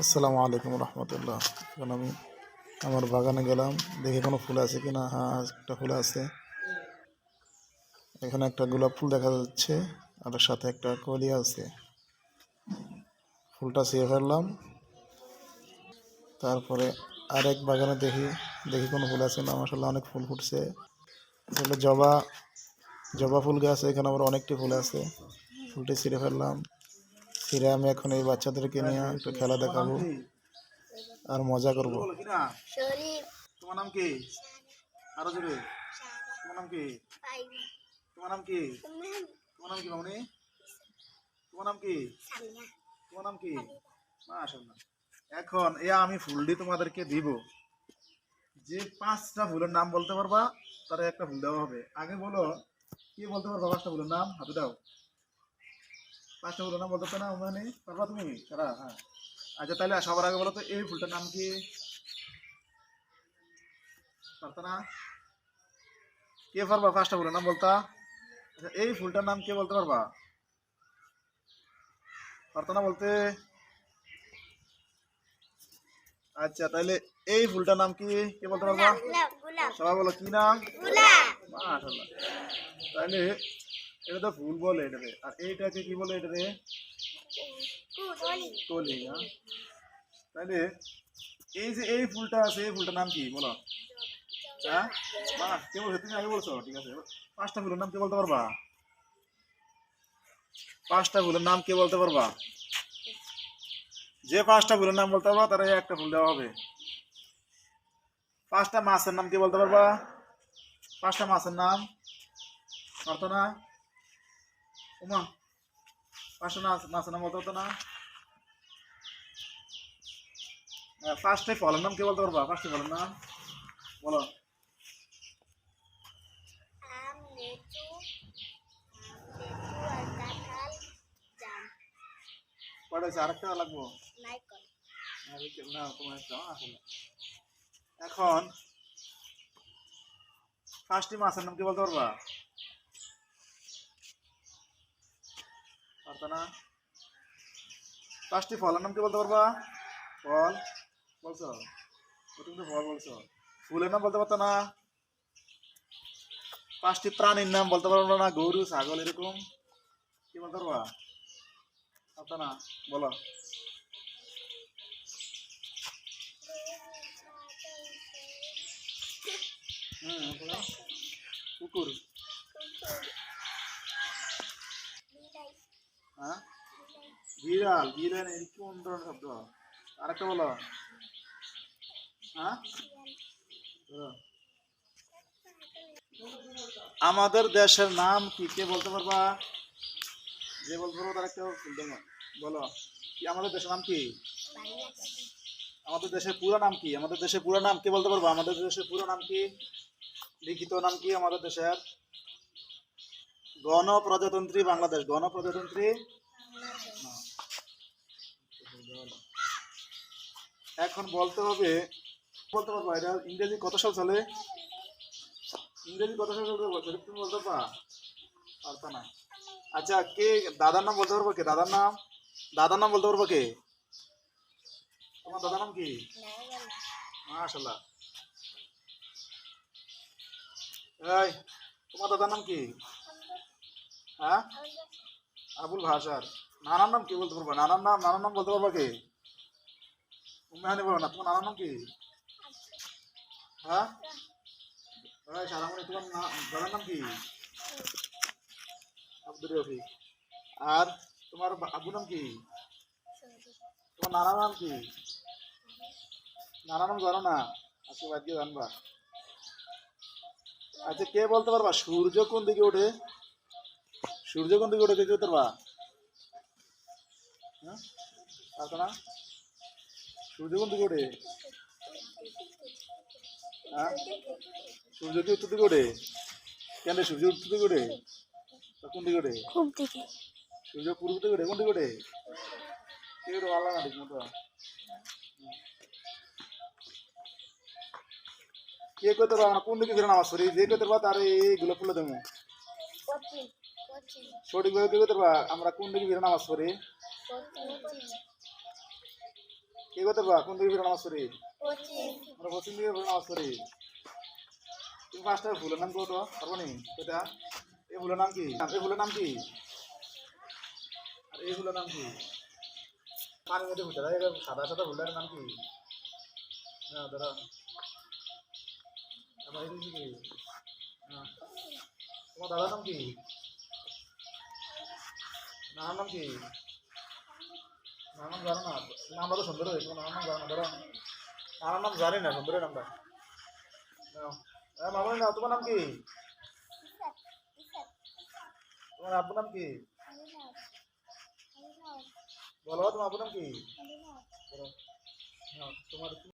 আসসালামু আলাইকুম রহমতুল্লাহ। এখন আমি আমার বাগানে গেলাম, দেখি কোনো ফুল আছে কি না হ্যাঁ একটা ফুল আছে। এখানে একটা গোলাপ ফুল দেখা যাচ্ছে, আর সাথে একটা কলি আছে। ফুলটা ছিঁড়ে ফেললাম। তারপরে আরেক বাগানে দেখি দেখি কোনো ফুল আছে না মাসাল্লাহ অনেক ফুল ফুটছে। জবা জবা ফুল গাছ, এখানে আবার অনেকটি ফুল আছে। ফুলটি ছিঁড়ে ফেললাম। ছিঁড়ে আমি এখন এই বাচ্চাদেরকে নিয়ে একটু খেলা দেখাবো আর মজা করব। না তোমার নাম কি? আরও জোরে। তোমার নাম কি? তোমার নাম কি? তোমার নাম কি মামনি? তোমার নাম কি? তোমার নাম কি? মাশাআল্লাহ। এখন এ আমি ফুলটি তোমাদেরকে দিব। যে পাঁচটা ফুলের নাম বলতে পারবা তারা একটা ফুল দেওয়া হবে। আগে বলো কি বলতে পারবা পাঁচটা ফুলের নাম? হাতে দাও। পাঁচটা ফুলের নাম বলতে পারো না মানে পারবা তুমি? সারা হ্যাঁ। আচ্ছা তাহলে সবার আগে বলো তো এই ফুলটার নাম কি? পারতো না? কে পারবা পাঁচটা ফুলের নাম বলতা? আচ্ছা এই ফুলটার নাম কে বলতে পারবা? পারতো না বলতে? আচ্ছা তাহলে এই ফুলটার নাম কি? কে বলতে পারবা? সবাই বলো কি নাম? গোলাপ মাশাআল্লাহ। তাহলে এটা তো ফুল বলে এটারে আর এইটাকে কি বলে এটারে কলি। কলি হ্যাঁ। তাহলে এই যে এই ফুলটা আছে এই ফুলটার নাম কি? বলো। হ্যাঁ? বাহ কে বলছো? তুমি আগে বলছো। ঠিক আছে এবার পাঁচটা ফুলের নাম কে বলতে পারবা? পাঁচটা ফুলের নাম কে বলতে পারবা? যে পাঁচটা ফুলের নাম বলতে পারবা তারা একটা ফুল দেওয়া হবে। পাঁচটা মাছের নাম কে বলতে পারবা? পাঁচটা মাছের নাম। পারতো না? উমা মাছ মাছের নাম বলতে পারতো না ফার্স্টে ফলের নাম কে বলতে পারবা? ফার্স্টে ফলের নাম? বলো। আরেকটা লাগবো? না, তোমার আসলে এখন ফার্স্টে মাছের নাম কি বলতে পারবা? পারতো না। ফার্স্টে ফলের নাম কি বলতে পারবা? ফল। বলছো? তুমি তো ফল বলছো। ফুলের নাম বলতে পারতো না। পাঁচটি প্রাণীর নাম বলতে পারব না। গরু, ছাগল, এরকম। কি বলতে পারবা? পারতো না। বলো। হুম কুকুর। আমাদের দেশের নাম কি কে বলতে পারবা যে বলতে পারব তার বলতে বলো কি আমাদের দেশের নাম কি আমাদের দেশের পুরো নাম কি আমাদের দেশের পুরো নাম কে বলতে পারব আমাদের দেশের পুরো নাম কি লিখিত নাম কি আমাদের দেশের গণপ্রজাতন্ত্রী বাংলাদেশ, গণপ্রজাতন্ত্রী। এখন বলতে হবে, বলতে পারব, এটা ইংরেজি কত সাল চলে? ইংরেজি কত সাল চলে বলতে তুমি বলতে পারবা? পারতা না। আচ্ছা কে, দাদার নাম বলতে পারব কে? দাদার নাম? দাদার নাম বলতে পারব কে? তোমার দাদার নাম কি? মাশাল্লাহ তোমার দাদার নাম কি? হ্যাঁ? আবুল ভাষার নানার নাম কি বলতে পারবা? নানার নাম নানার নাম বলতে পারবা কে? উম্মেহানি বলো না। তোমার নানার নাম কি? হ্যাঁ? সারামণি, তোমার নাম কি? আব্দুর রফিক। আর তোমার বা- আব্বুর নাম কি? তোমার নানার নাম কি? নানার নাম জানো না? আজকে বাদ দিয়ে জানবা। আচ্ছা কে বলতে পারবা? সূর্য কোন দিকে ওঠে? সূর্য কোন দিকে ওঠে কে বলতে পারবা হ্যাঁ? পারতো না সূর্য কোন সূর্য কি উত্তর দিকে ওঠে? কেন রে, সূর্য উত্তর দিকে দিকে সূর্য পূর্ব দিকে ওঠে কোন দিকে ওঠে? কে ওঠে ভালো না ঠিক মতো। কে করতে পারবা না কোন দিকে ফিরে নামাজ পড়ি যে করতে পারবা তার এইগুলো খুলে দেবো। সঠিকভাবে কে করতে আমরা কোন দিকে ফিরে নামাজ পড়ি? কে করতে পারবা? কোন দিকে ফিরে নামাজ পড়ি? আমরা পশ্চিম দিকে ফিরে নামাজ পড়ি। তুমি পাঁচটা ফুলের নাম কত পারব নি? এটা? এই ফুলের নাম কি? এই ফুলের নাম কি? আর এই ফুলের নাম কি? পানির মধ্যে ফুটে সাদা সাদা ফুলের নাম কি? হ্যাঁ দাদা হ্যাঁ। তোমার দাদার নাম কি? নানার নাম কি? নানার নাম জানো না? নামটা তো সুন্দর হয়েছে তোমার নানার নাম জানো না, ধরো। নানার নাম জানি না সুন্দরের নামটা। এ, মামনি নাও, তোমার নাম কি? তোমার আব্বুর নাম কি? বলো, তোমার আব্বুর নাম কি? তোমার